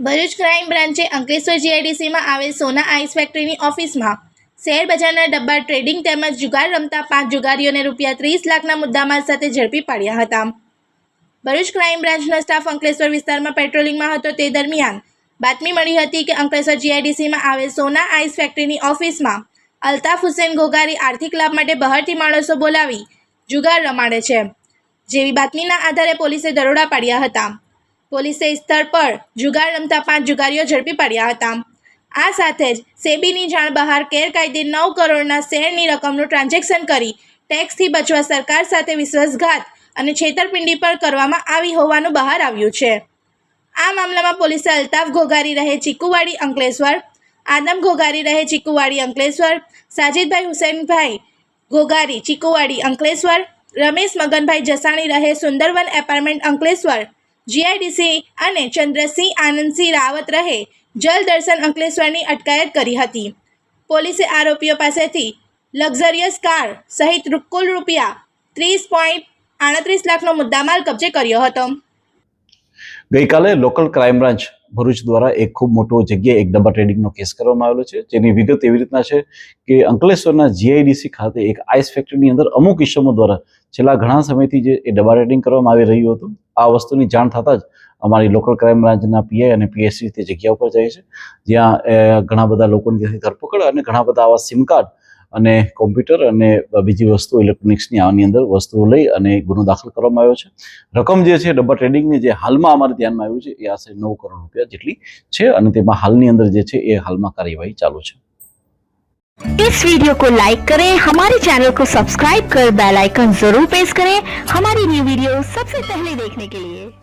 Bharuch crime બ્રાન્ચે અંકલેશ્વર જીઆઈડીસીમાં આવેલ સોના આઈસ ફેક્ટરીની ઓફિસમાં શેર બજારના ડબ્બા ટ્રેડિંગ તેમજ જુગાર રમતા પાંચ જુગારીઓને રૂપિયા ત્રીસ લાખના મુદ્દામાલ સાથે ઝડપી પાડ્યા હતા. ભરૂચ ક્રાઇમ બ્રાન્ચનો સ્ટાફ અંકલેશ્વર વિસ્તારમાં પેટ્રોલિંગમાં હતો તે દરમિયાન બાતમી મળી હતી કે અંકલેશ્વર જીઆઈડીસીમાં આવેલ સોના આઈસ ફેક્ટરીની ઓફિસમાં અલ્તાફ હુસેન ગોગારી આર્થિક લાભ માટે બહારથી માણસો બોલાવી જુગાર રમાડે છે, જેવી બાતમીના આધારે પોલીસે દરોડા પાડ્યા હતા. પોલીસે સ્થળ પર જુગાર રમતા પાંચ જુગારીઓ ઝડપી પાડ્યા હતા. આ સાથે જ સેબીની જાણ બહાર ગેરકાયદે નવ કરોડના શેરની રકમનું ટ્રાન્ઝેક્શન કરી ટેક્સથી બચવા સરકાર સાથે વિશ્વાસઘાત અને છેતરપિંડી પર કરવામાં આવી હોવાનું બહાર આવ્યું છે. આ મામલામાં પોલીસે અલ્તાફ ઘોઘારી રહે ચીકુવાડી અંકલેશ્વર, આદમ ઘોઘારી રહે ચીકુવાડી અંકલેશ્વર, સાજિદભાઈ હુસૈનભાઈ ઘોઘારી ચીકુવાડી અંકલેશ્વર, રમેશ મગનભાઈ જસાણી રહે સુંદરવન એપાર્ટમેન્ટ અંકલેશ્વર જીઆઈડીસી અને ચંદ્રસિંહ આનંદસિંહ રાવત રહે. જલ દર્શન અંકલેશ્વરની અટકાયત કરી હતી. પોલીસે આરોપીઓ પાસેથી લક્ઝરિયસ કાર સહિત કુલ રૂપિયા ત્રીસ પોઈન્ટ આડત્રીસ લાખનો મુદ્દામાલ કબજે કર્યો હતો. ગઈકાલે લોકલ ક્રાઇમ બ્રાન્ચ ભરૂચ દ્વારા એક ખૂબ મોટો જગ્યાએ એક ડબ્બા ટ્રેડિંગનો કેસ કરવામાં આવેલો છે. જેની વિગત એવી રીતના છે કે અંકલેશ્વરના જીઆઈડીસી ખાતે એક આઈસ ફેક્ટરીની અંદર અમુક ઇસમો દ્વારા છેલ્લા ઘણા સમયથી જે એ ડબ્બા ટ્રેડિંગ કરવામાં આવી રહ્યું હતું, આ વસ્તુની જાણ થતાં જ અમારી લોકલ ક્રાઇમ બ્રાન્ચના પીઆઈ અને પીએસસી તે જગ્યા ઉપર જાય છે. જ્યાં ઘણા બધા લોકોની ધરપકડ અને ઘણા બધા આવા સિમ કાર્ડ અને કોમ્પ્યુટર અને બીજી વસ્તુ ઇલેક્ટ્રોનિક્સની આની અંદર વસ્તુઓ લઈ અને ગુનો દાખલ કરવામાં આવ્યો છે રકમ જે છે ડબ્બા ટ્રેડિંગની જે હાલમાં અમારે ધ્યાનમાં આવ્યું છે એ આશરે નવ કરોડ રૂપિયા જેટલી છે અને તેમાં હાલની અંદર જે છે એ હાલમાં કાર્યવાહી ચાલુ છે इस वीडियो को लाइक करें हमारे चैनल को सब्सक्राइब कर बेल आइकन जरूर प्रेस करें हमारी न्यू वीडियो सबसे पहले देखने के लिए